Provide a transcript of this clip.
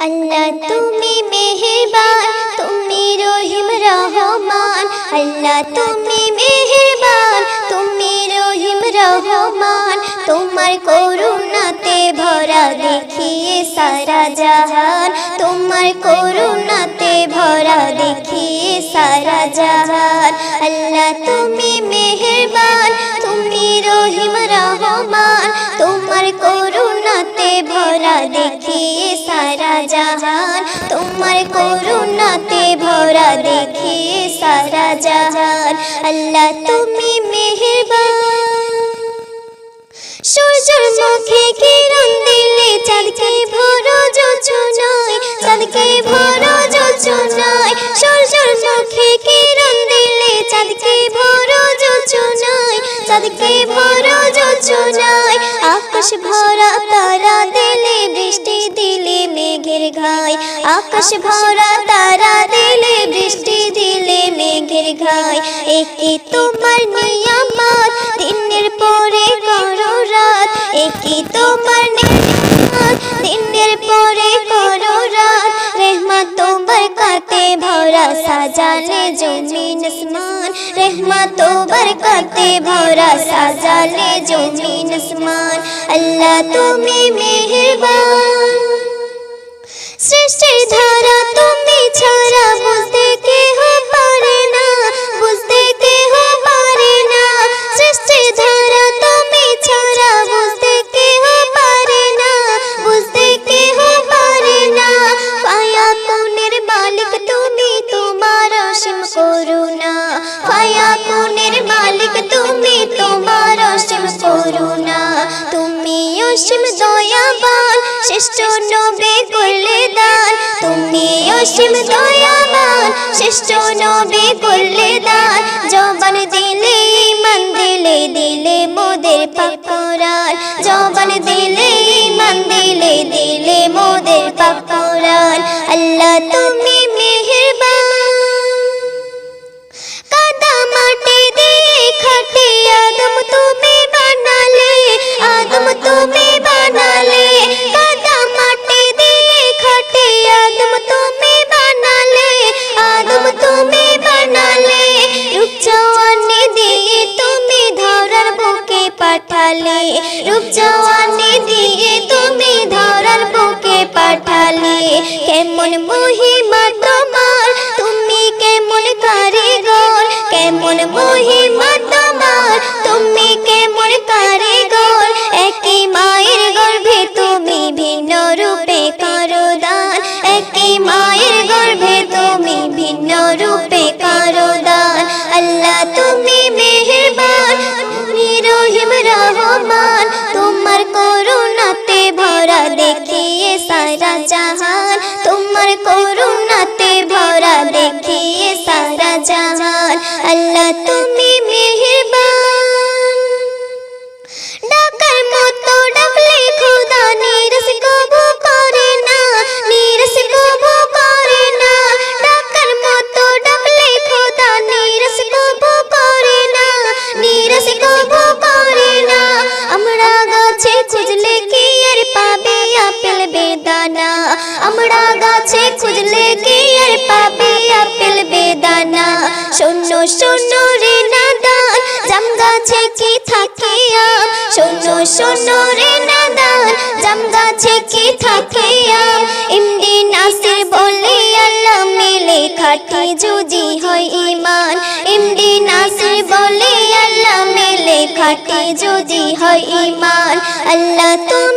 আল্লাহ, তুমি মেহেরবান, তুমি রহিম রহমান। আল্লাহ, তুমি মেহেরবান, তুমি রহিম রহমান। তোমার করুণাতে ভরা দেখিয়ে সারা জাহান। তোমার করুণাতে ভরা দেখিয়ে সারা জাহান। আল্লাহ, তুমি মেহেরবান ভরা দেখিয়ে সারা জাহান। তোমার করুণাতে ভরা দেখিয়ে সারা জাহান। আল্লাহ তুমি মেহেরবান। সূর্যের মুখে কিরণ দিলে চাঁদকে ভরো যোচনায় চাঁদকে ভরো যোচনায় সূর্যের মুখে কিরণ দিলে চাঁদকে ভরো চাঁদকে ভরো আকাশ ভরা তারা দিলে, বৃষ্টি দিলে, মেঘের ঘায় আকাশ ভরা তারা দিলে, বৃষ্টি দিলে, মেঘের ঘায় একে তোমার নিয়ামত, দিনের পরে করো রাত। একে তোমার নিয়ামত, দিনের পরে করো রাত। রেহমত তোমার কাতে, ভরা সাজালে জমিন আসমান রেহমত তোমার কাতে ভরা সাজালে জমিন আসমান আল্লাহ তুমি মেহেরবান অসীম দয়াবান, শ্রেষ্ঠ নবে করলে দান তুমি অসীম দয়াবান, শ্রেষ্ঠ নবে করলে দান জবান দিলে ইমান দিলে দিলে মোদের পাকরার জবান দিলে কেমন মহিমা তোমার? তুমি কেমন কারিগর? কেমন মহিমা তোমার? তুমি কেমন কারিগর? একই মায়ের গর্ভে তুমি ভিন্ন রূপে করো দান একই মায়ের গর্ভে তুমি ভিন্ন রূপে করো দান আল্লাহ তুমি মেহেরবান, তুমি রহিম রহমান। তোমার করুণাতে ভরা দেখিয়ে সারা জাহান। তুমি মেহেরবান। ডাকার মতো ডাকলে খোদা নিরস কবু করে না, নিরস কবু করে না। ডাকার মতো ডাকলে খোদা নিরস কবু করে না, নিরস কবু করে না। আমরা গাছে খুঁজলে কি আর পাবে আপেল বেদানা? আমরা গাছে খুঁজলে কি আর পাবে শোনো রে নাদান, জাম গাছে কি থাকে শোনো শোনো রে নাদান, জাম গাছে কি থাকে আম? ইমদি নাসির বলে আল্লাহ মিলে খাটি যদি হয় ইমান ইমদি নাসির বলে আল্লাহ মিলে খাটি যদি হয় ইমান আল্লাহ তুমি